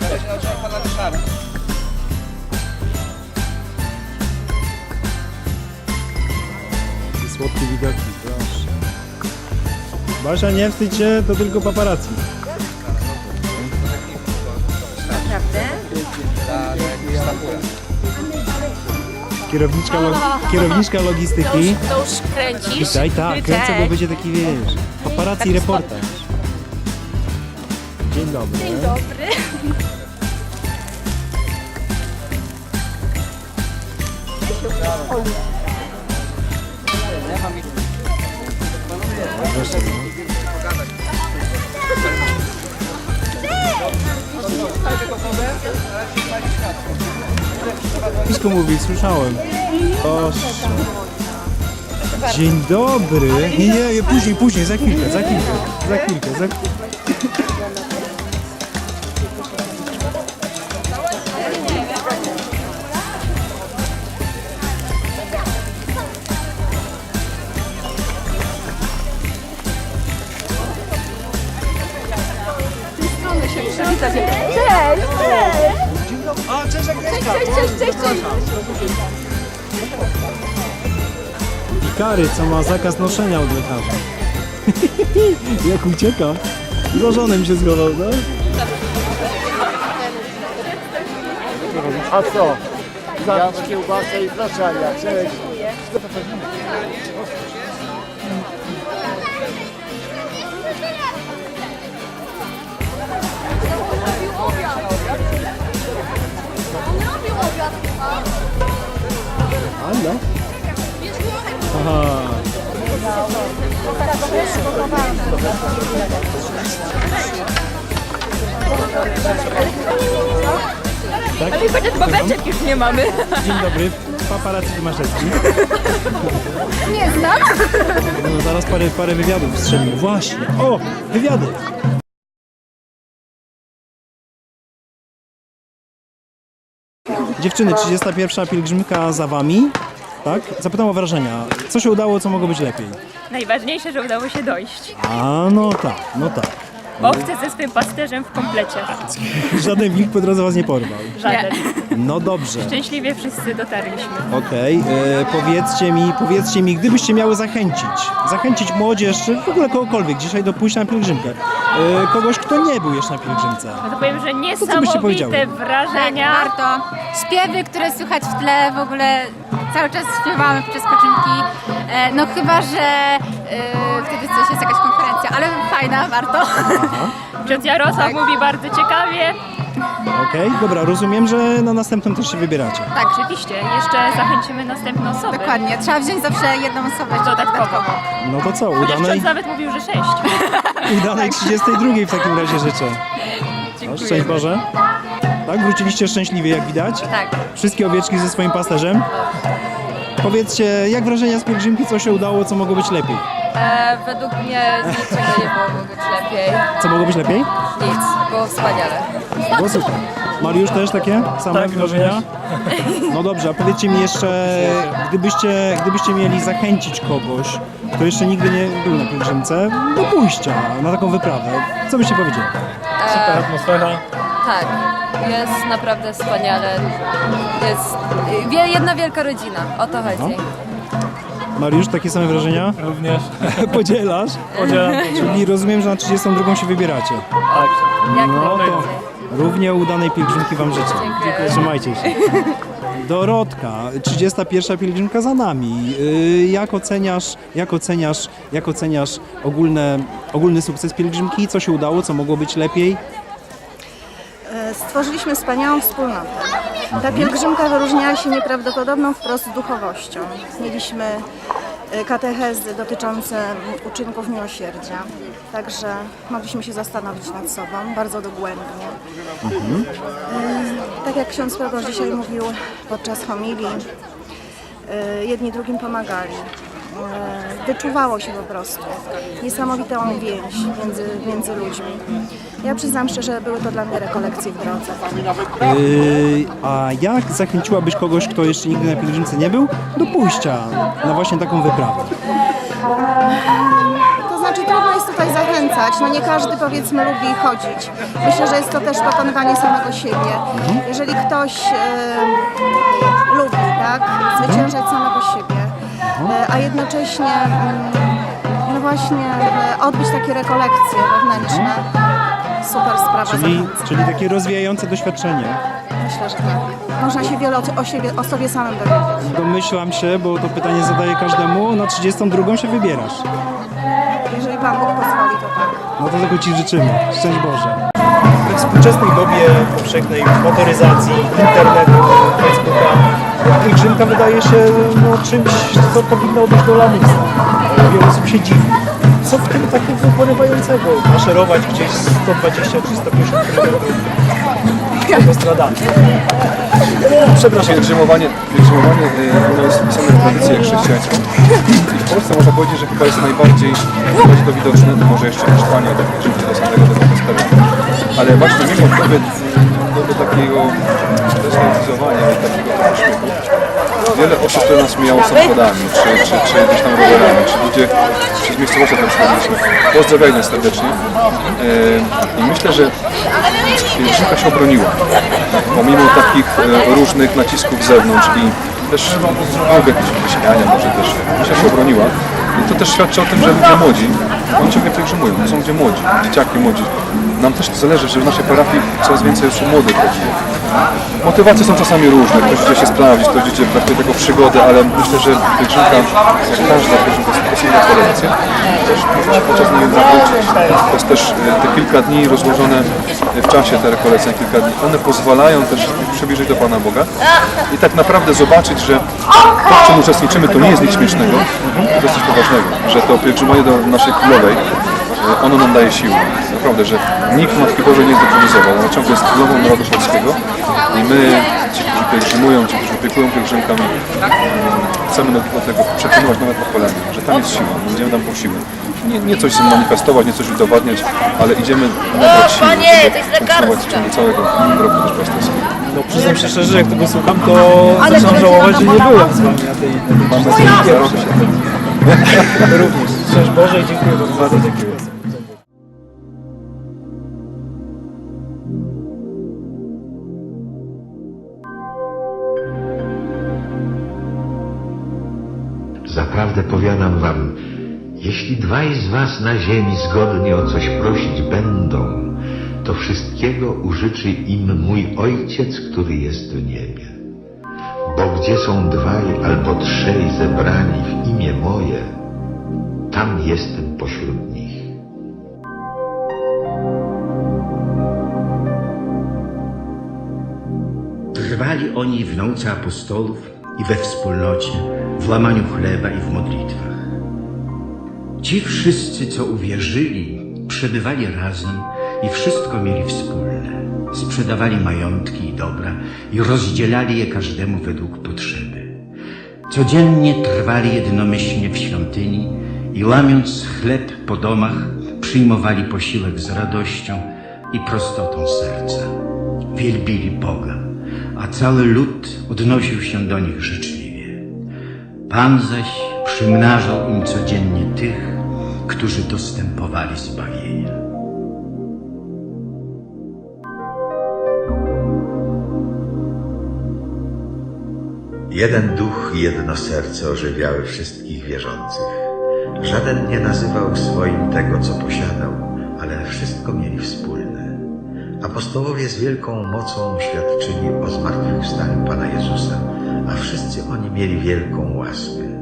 Ja się nauczyłem pana Ryszarda. Słodkie widoki, proszę. Basia, nie wstydź się, to tylko paparazzi. Naprawdę? Tak, jakiś Sakura. Kierowniczka, log kierowniczka To logistyki. to już kręcisz? Witaj, tak, kręcę, bo będzie taki, wiesz, paparazzi reportaż. Dzień dobry. Dzień dobry. Proszę. Blisko mówi, słyszałem. Proszę. Dzień dobry. Nie, nie, nie, później, później, za chwilkę, za chwilkę, za chwilkę, za chwilkę. I kary, co ma zakaz noszenia od lekarza. Jak ucieka. Za żonem się schował, no? A co? Ja kiełbasę i proszę, Ania, cześć. Anna? Aha. Tak? Ale chociaż babeczek już nie mamy. Dzień dobry, paparazzi Tomaszewski. Nie znam. No, zaraz parę, parę wywiadów strzelimy. Właśnie. O, wywiady. Dziewczyny, 31. pielgrzymka za wami. Tak? Zapytam o wrażenia. Co się udało, co mogło być lepiej? Najważniejsze, że udało się dojść. A, no tak, no tak. Owce ze swym pasterzem w komplecie. Żaden wilk po drodze was nie porwał. Żaden. No dobrze. Szczęśliwie wszyscy dotarliśmy. Okej, e, powiedzcie mi, powiedzcie mi, gdybyście miały zachęcić, zachęcić młodzież, czy w ogóle kogokolwiek dzisiaj do pójścia na pielgrzymkę, e, kogoś, kto nie był jeszcze na pielgrzymce. No to powiem, że byście niesamowite powiedziały? wrażenia. warto. Śpiewy, które słychać w tle, w ogóle cały czas śpiewamy podczas poczynki. E, no chyba, że e, wtedy coś jest jakaś konferencja, ale fajna, warto. Ksiądz Jarosław mówi bardzo ciekawie. Okej, dobra, rozumiem, że na następną też się wybieracie. Tak, oczywiście. Jeszcze zachęcimy następne osoby. Dokładnie, trzeba wziąć zawsze jedną osobę jeszcze Dodatkowo. No to co, Chociaż udanej, ksiądz nawet mówił, że sześć. udanej 32 w takim razie życzę. No, szczęść Boże. Tak, wróciliście szczęśliwie, jak widać. Tak. Wszystkie owieczki ze swoim pasterzem. Powiedzcie, jak wrażenia z pielgrzymki, co się udało, co mogło być lepiej? E, według mnie z niczego nie mogło być lepiej. Co mogło być lepiej? Nic, było wspaniale. Było super. Mariusz też takie same wrażenia? No dobrze, a powiedzcie mi jeszcze, gdybyście, gdybyście mieli zachęcić kogoś, kto jeszcze nigdy nie był na pielgrzymce, do pójścia na taką wyprawę, co byście powiedzieli? Super atmosfera. Tak, jest naprawdę wspaniale. Jest wie- jedna wielka rodzina, o to chodzi. Mariusz, takie same wrażenia? Również Podzielasz? podzielam Czyli rozumiem, że na 32 się wybieracie. tak. Jak No to równie udanej pielgrzymki Wam życzę. Dziękuję. Trzymajcie się. Dorotka, 31 pielgrzymka za nami. Yy, Jak oceniasz, jak oceniasz, jak oceniasz ogólne, ogólny sukces pielgrzymki? Co się udało, co mogło być lepiej? E, Stworzyliśmy wspaniałą wspólnotę. Ta pielgrzymka wyróżniała się nieprawdopodobną wprost duchowością. Mieliśmy e, katechezy dotyczące mm, uczynków miłosierdzia, także mogliśmy się zastanowić nad sobą bardzo dogłębnie. E, Tak jak ksiądz proboszcz dzisiaj mówił podczas homilii, e, jedni drugim pomagali. Wyczuwało się po prostu niesamowitą więź między, między ludźmi. Ja przyznam szczerze, były to dla mnie rekolekcje w drodze. Yy, a jak zachęciłabyś kogoś, kto jeszcze nigdy na pielgrzymce nie był, do pójścia na właśnie taką wyprawę? To znaczy trudno jest tutaj zachęcać. No nie każdy powiedzmy lubi chodzić. Myślę, że jest to też pokonywanie samego siebie. Jeżeli ktoś e, lubi, tak, zwyciężać samego siebie, e, a jednocześnie mm, no właśnie e, odbyć takie rekolekcje wewnętrzne, super sprawa. Czyli, czyli takie rozwijające doświadczenie. Myślę, że tak. Można się wiele o, o, siebie, o sobie samym dowiedzieć. Domyślam się, bo to pytanie zadaję każdemu, na 32 się wybierasz. Jeżeli Pan Bóg pozwoli, to tak. No to tego Ci życzymy. Szczęść Boże. We współczesnej dobie powszechnej motoryzacji, internetu, Facebooka, pielgrzymka wydaje się no, czymś, co powinno być do lamusa. Wiele osób się dziwi. Co w tym takiego porywającego? Maszerować gdzieś 120 czy 150 km autostradami. Przepraszam. Pielgrzymowanie, pielgrzymowanie y, ono jest wpisane w tradycję chrześcijańską. I w Polsce można powiedzieć, że chyba jest najbardziej, najbardziej to widoczne, to może jeszcze Hiszpania, do pielgrzymki do samego. Ale właśnie mimo tego, do, do takiego i takiego wiele osób, które nas mijało samochodami, czy, czy, czy gdzieś tam rowerami, czy ludzie przez miejscowości tam przechodziliśmy, pozdrawiają nas serdecznie. E, I myślę, że pielgrzymka się obroniła, pomimo takich e, różnych nacisków z zewnątrz i też jakieś wyśmiania, może też, myślę, się obroniła. I to też świadczy o tym, że ludzie młodzi, oni ciągle pielgrzymują, to są ludzie młodzi, dzieciaki młodzi. Nam też zależy, że w naszej parafii coraz więcej jest młodych ludzi. Motywacje są czasami różne, ktoś idzie się sprawdzić, ktoś idzie traktuje taką przygodę, ale myślę, że pielgrzymka, każda pielgrzymka, to są relacje, też można się podczas. To jest też e, te kilka dni rozłożone w czasie, te rekolekcje kilka dni, one pozwalają też przybliżyć do Pana Boga i tak naprawdę zobaczyć, że to, w czym uczestniczymy, to nie jest nic śmiesznego, to jest coś poważnego, że to pielgrzymowanie do naszej Królowej, ono nam daje siłę. Naprawdę, że nikt Matki Bożej nie zdetronizował. Ona ciągle jest królową narodu polskiego i my, ci, którzy pielgrzymują, ci, którzy opiekują pielgrzymkami, chcemy do, do tego przekonywać nowe pokolenie, że tam jest siła, my idziemy tam po siłę. Nie, nie coś manifestować, nie coś udowadniać, ale idziemy nabrać siły, żeby funkcjonować w ciągu całego roku też pasterskiego. No przyznam się szczerze, jak tego słucham, to zaczynam żałować, że nie byłem z Wami na tej, na tej Mam nadzieję, że za rok się Również. Szczęść Boże i dziękuję bardzo. Bardzo Zaprawdę powiadam wam, jeśli dwaj z was na ziemi zgodnie o coś prosić będą, to wszystkiego użyczy im mój Ojciec, który jest w niebie. Bo gdzie są dwaj albo trzej zebrani w imię moje, tam jestem pośród nich. Trwali oni w nauce apostolów i we wspólnocie, w łamaniu chleba i w modlitwach. Ci wszyscy, co uwierzyli, przebywali razem i wszystko mieli wspólne. Sprzedawali majątki i dobra i rozdzielali je każdemu według potrzeby. Codziennie trwali jednomyślnie w świątyni i łamiąc chleb po domach, przyjmowali posiłek z radością i prostotą serca. Wielbili Boga, a cały lud odnosił się do nich życzliwie. Pan zaś przymnażał im codziennie tych, którzy dostępowali zbawienia. Jeden duch i jedno serce ożywiały wszystkich wierzących. Żaden nie nazywał swoim tego, co posiadał, ale wszystko mieli wspólne. Apostołowie z wielką mocą świadczyli o zmartwychwstaniu Pana Jezusa, a wszyscy oni mieli wielką łaskę.